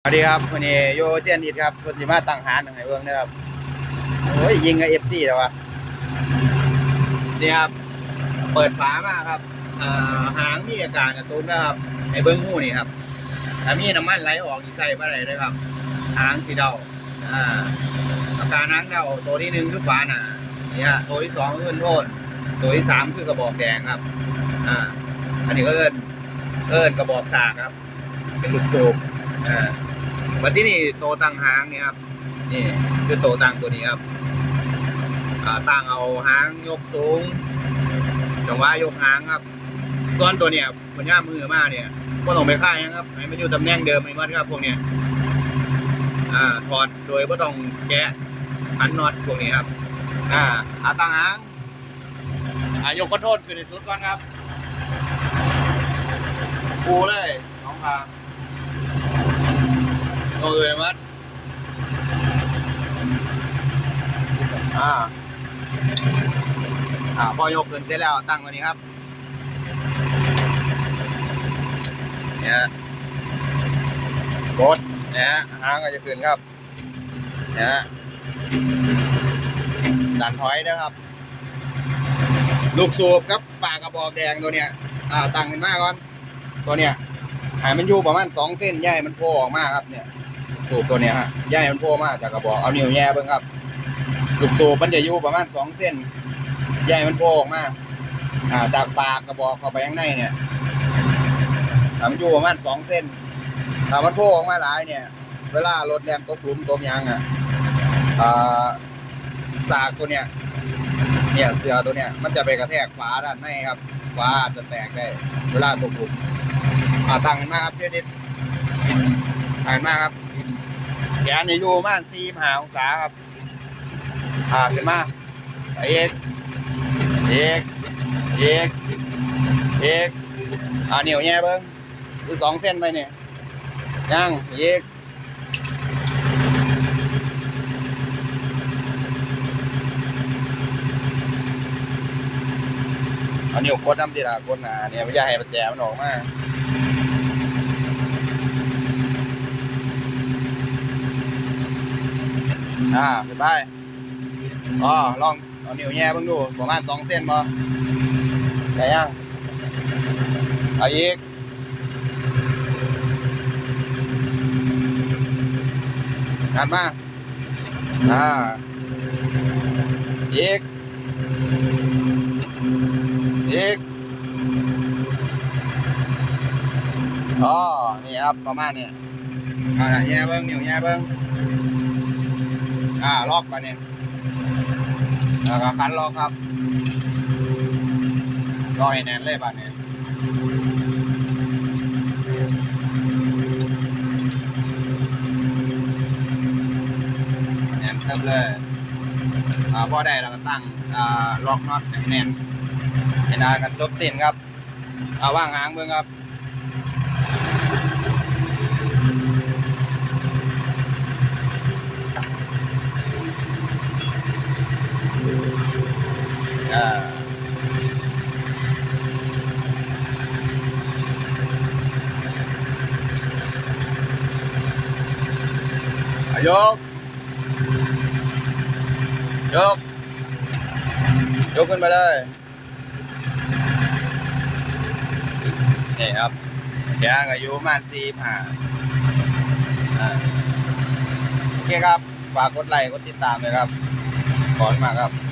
สวัสดีครับวันนี้โยเซียนิดครับคนสิมาตั้งหารให้เบิ่งเด้อครับโอ้ยยิงกับ FC แล้ววะนี่ครับเปิดฝามาครับเอ่อหางมีอาการกระตุ้นนะครับให้เบิ่งหูนี่ครับถ้ามีน้ำมันไหลออกอีกใส่บ่ได้เลยครับ หางสีเดาอ่าอาการหางเดาตัวที่หนึ่งคือฝาหนาเนี่ฮะตัวที่สองคือเงินโทษตัวที่สามคือกระบอกแดงครับอ่าอันนี้ก็เอิ้นเอิ้นกระบอกสากครับ เป็นลูกสูบอ่า วันที่นี่โตตังหางเนี่ยครับ นี่คือโตตังตัวนี้ครับอ่าตั้งเอาหางยกสูงจังหวะยกหางครับส่วนตัวเนี้ยมันย่ามือมากเนี่ยก็ต้องไปค่ายนะครับให้มันอยู่ตำแหน่งเดิมไม่มัดครับพวกเนี้ยอ่าถอดโดยก็ต้องแกะอันน็อตพวกนี้ครับ อ่าอาตั้งหางอ่ายกกระโดดขึ้นในสุดก่อนครับปูเลยน้องพาง โอเคมัดอ่า อ่า พอยกขึ้นเสร็จแล้วตั้งตัวนี้ครับ เนี่ยกดนะฮะหางก็จะขึ้นครับนะฮะดันถอยนะครับ ลูกสูบครับปากกระบอกแดงตัวเนี้ย อ่าตั้งขึ้นมาก่อน ตัวเนี้ยให้มันอยู่ประมาณสองเส้นใยมันโผล่ออกมาครับเนี่ย สูบตัวเนี้ยฮะใยมันโผล่มาจากกระบอกเอานิ้วแย่เบิ่งครับลูกสูบมันจะอยู่ประมาณสองเส้นใยมันโผล่ออกมาอ่าจากปากกระบอกเข้าไปข้างในเนี่ยถามันอยู่ประมาณสองเส้นถ้ามันโผล่ออกมาหลายเนี่ย เวลารถแรงตกหลุมตกยางอะอ่าสากตัวเนี้ยเนี่ยเสือตัวเนี้ยมันจะไปกระแทกฝาด้านในครับฝาอาจจะแตกได้ เวลาตกหลุมอ่าต่างมากครับเพื่อนนิดต่านมากครับ ขนในี่อยู่ประมาณสี่หาองศาครับอ่าขึ้นมาเอกเอกเอกเอกอ่าเหนียวแย่เบิ้งคือสองเส้นไปเนี่ยยังเอกเอานิ้วกดน้ำดีละกดหนาเนี่ยไม่อยากให้มันแจมันออกมา อ่าไปไปอ๋อลองเอานิ้วแย่เบิ่งดูประมาณสองเส้นบ่ได้ยังเอาอีกงัดมาอ่าอีกอีกอ๋อนี่ครับประมาณนี้อ่าแย่เบิ่งนิ้วแย่เบิ่ง อ่าล็อกไปเนี่ยแล้วก็คันล็อกครับล็อกแน่นเลยบ้านเนี่ยแน่นเติมเลยอ่าพอได้เราก็ตั้งอ่าล็อกน็อตแน่นให้นากันจบตินครับเอาว่างหางเบิ่งครับ อ่าอะ ยก ยก ยกขึ้นไปเลยนี่ครับแกงอายุประมาณสี่ผ่าโอเคครับ ฝากกดไลค์ กดติดตามเลยครับ ขอบคุณมากครับ